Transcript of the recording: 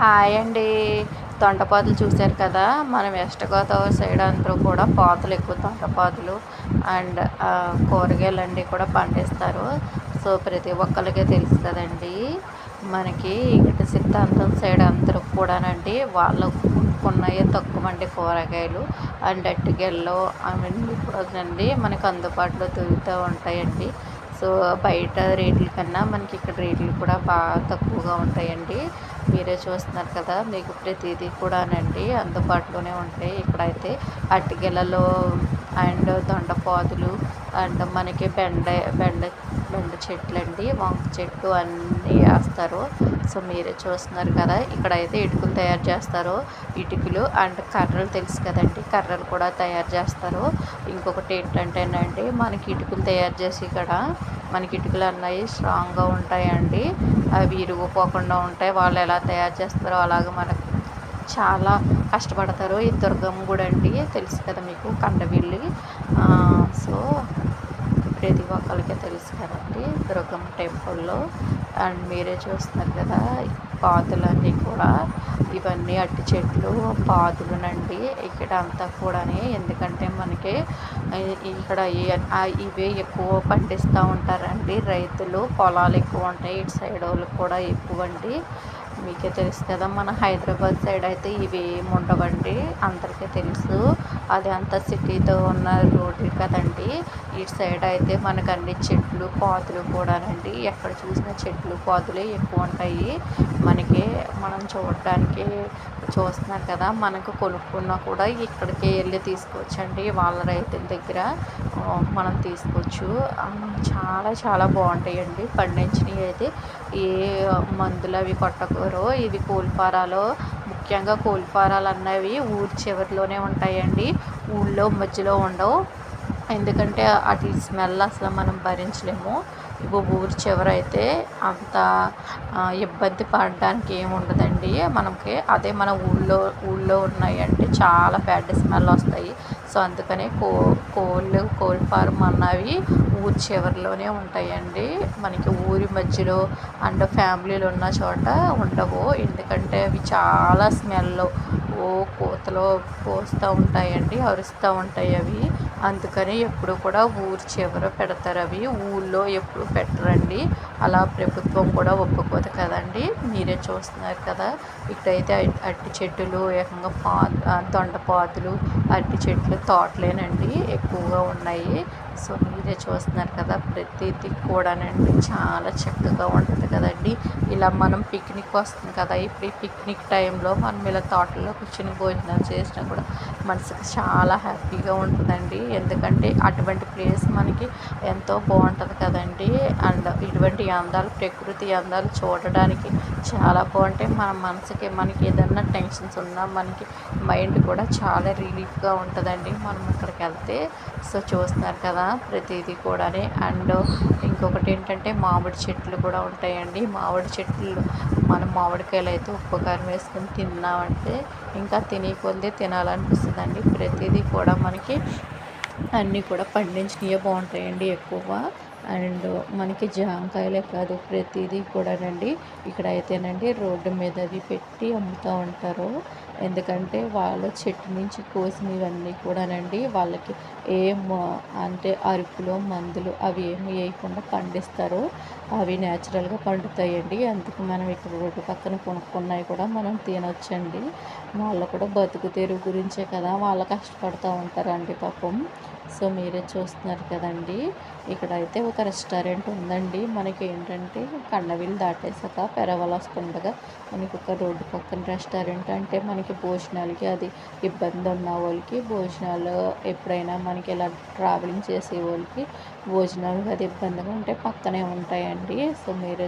Hi అండి. తొండపాతులు చూశారు కదా? మన వెస్ట్ గోదావరి సైడ్ అందరూ కూడా పాతులు ఎక్కువ తొండపాతులు అండ్ కూరగాయలు అన్నీ కూడా పండిస్తారు. సో ప్రతి ఒక్కరికి తెలుసు కదండి. మనకి ఇక్కడ సిద్ధాంతం సైడ్ అందరూ కూడానండి వాళ్ళు ఉన్నాయి తక్కువ అండి కూరగాయలు అండ్ అట్టికెళ్ళు అవన్నీ కూడా అండి మనకు అందుబాటులో దొరుకుతూ ఉంటాయండి. సో బయట రేట్ల కన్నా మనకి ఇక్కడ రేట్లు కూడా బాగా తక్కువగా ఉంటాయండి. మీరే చూస్తున్నారు కదా మీకు ప్రతిదీ కూడానండి అందుబాటులోనే ఉంటాయి. ఇక్కడైతే అట్టిగెలలో అండ్ దొండపాదులు అండ్ మనకి బెండ బెండ రెండు చెట్లు అండి వంక చెట్టు అన్నీ వేస్తారు. సో మీరే చూస్తున్నారు కదా ఇక్కడైతే ఇటుకలు తయారు చేస్తారు. ఇటుకలు అండ్ కర్రలు తెలుసు కదండి కర్రలు కూడా తయారు చేస్తారు. ఇంకొకటి ఏంటంటేనండి మనకి ఇటుకలు తయారు చేసి ఇక్కడ మనకి ఇటుకలు అన్నవి స్ట్రాంగ్గా ఉంటాయండి. అవి ఇరుగుపోకుండా ఉంటాయి. వాళ్ళు ఎలా తయారు చేస్తారో అలాగే మనకు చాలా కష్టపడతారు. ఈ దుర్గమ్మ గుడి అండి తెలుసు కదా మీకు కండవిల్లి ఒక్కరికి తెలుసు కదండి దుర్గమ్మ టెంపుల్లో. అండ్ మీరే చూస్తున్నారు కదా పాతులన్నీ కూడా. ఇవన్నీ అట్టి చెట్లు పాతులునండి ఇక్కడ అంతా కూడానే ఎందుకంటే మనకి ఇక్కడ ఇవే ఎక్కువ పండిస్తూ ఉంటారండి రైతులు. పొలాలు ఎక్కువ ఉంటాయి ఇటు సైడ్ వాళ్ళు కూడా ఎక్కువ అండి మీకే తెలుసు కదా మన హైదరాబాద్ సైడ్ అయితే ఇవి ఏమి ఉండవండి అందరికీ తెలుసు. అది అంత సిటీతో ఉన్న రోడ్డు కదండి. ఇటు సైడ్ అయితే మనకు అన్ని చెట్లు పాతులు కూడానండి. ఎక్కడ చూసిన చెట్లు పాతులే ఎక్కువ ఉంటాయి. మనకి మనం చూడడానికి చూస్తున్నారు కదా మనకు కొనుక్కున్నా కూడా ఇక్కడికి వెళ్ళి తీసుకోవచ్చండి. వాళ్ళ రైతుల దగ్గర మనం తీసుకోవచ్చు. చాలా చాలా బాగుంటాయండి. పండించినవి అయితే ఏ మందులు అవి కొట్టకూరో ఇది కోల్ఫారాలో ముఖ్యంగా కోల్పారాలు అన్నవి ఊరి చివరిలోనే ఉంటాయండి. ఊళ్ళో మధ్యలో ఉండవు. ఎందుకంటే అటు స్మెల్ అసలు మనం భరించలేము. ఇగో ఊరి చివర అయితే అంత ఇబ్బంది పడడానికి ఏమి ఉండదండి. మనకి అదే మన ఊళ్ళో ఊళ్ళో ఉన్నాయంటే చాలా బ్యాడ్ స్మెల్ వస్తాయి. సో అందుకనే కో కోళ్ళు కోళ్ళ ఫార్మ్ అన్నవి ఊరి చివరిలోనే ఉంటాయండి. మనకి ఊరి మధ్యలో అండ్ ఫ్యామిలీలు ఉన్న చోట ఉండవు. ఎందుకంటే అవి చాలా స్మెల్ ఓ కోతలో పోస్తూ ఉంటాయండి అరుస్తూ ఉంటాయి అవి. అందుకని ఎప్పుడు కూడా ఊరి చివర పెడతారు అవి. ఊళ్ళో ఎప్పుడు పెట్టరండి. అలా ప్రభుత్వం కూడా ఒప్పుకోదు కదండి. మీరే చూస్తున్నారు కదా. ఇక్కడైతే అరటి చెట్టులు ఏకంగా పా దొండపాతులు అరటి చెట్లు తోటలేనండి. ఎక్కువగా ఉన్నాయి. సో మీరే చూస్తున్నారు కదా ప్రతిదీ కూడానండి చాలా చక్కగా ఉంటుంది కదండి. ఇలా మనం పిక్నిక్ వస్తుంది కదా ఇప్పుడు ఈ పిక్నిక్ టైంలో మనం ఇలా తోటలో కూర్చొని భోజనం చేసినా కూడా మనసుకి చాలా హ్యాపీగా ఉంటుందండి. ఎందుకంటే అటువంటి ప్లేస్ మనకి ఎంతో బాగుంటుంది కదండి. అండ్ ఇటువంటి అందాలు ప్రకృతి అందాలు చూడడానికి చాలా బాగుంటాయి. మన మనసుకి మనకి ఏదన్నా టెన్షన్స్ ఉన్నా మనకి మైండ్ కూడా చాలా రిలీఫ్గా ఉంటుందండి. మనం అక్కడికి వెళ్తే సో చూస్తున్నారు కదా ప్రతిదీ కూడా అండ్ ఇంకొకటి ఏంటంటే మామిడి చెట్లు కూడా ఉంటాయండి. మామిడి చెట్లు మనం మామిడికాయలు అయితే ఉప్పు కారం వేసుకొని తిన్నామంటే ఇంకా తినే కొద్ది తినాలనిపిస్తుందండి. ప్రతిదీ కూడా మనకి అన్నీ కూడా పండించినవి బాగుంటాయండి ఎక్కువ. అండ్ మనకి జామకాయలే కాదు ప్రతిదీ కూడానండి. ఇక్కడ అయితేనండి రోడ్డు మీద అవి పెట్టి అమ్ముతూ ఉంటారు. ఎందుకంటే వాళ్ళ చెట్టు నుంచి కోసినవన్నీ కూడానండి వాళ్ళకి ఏం అంటే అరుపులు మందులు అవి ఏమి వేయకుండా పండిస్తారు. అవి న్యాచురల్గా పండుతాయండి. అందుకు మనం ఇక్కడ రోడ్డు పక్కన కొనుక్కున్నవి కూడా మనం తినొచ్చండి. వాళ్ళు కూడా బతుకు తెరువు గురించే కదా వాళ్ళు కష్టపడుతూ ఉంటారండి పాపం. సో మీరే చూస్తున్నారు కదండి. ఇక్కడైతే ఒక రెస్టారెంట్ ఉందండి. మనకి ఏంటంటే కన్నవీలు దాటేసాక పెరవల వస్తుండగా మనకి ఒక రోడ్డు పక్కన రెస్టారెంట్ అంటే మనకి భోజనాలకి అది ఇబ్బంది ఉన్న వాళ్ళకి భోజనాలు ఎప్పుడైనా మనకి ఇలా ట్రావెలింగ్ చేసే వాళ్ళకి భోజనాలు అది ఇబ్బందిగా ఉంటే పక్కనే ఉంటాయండి. సో మీరే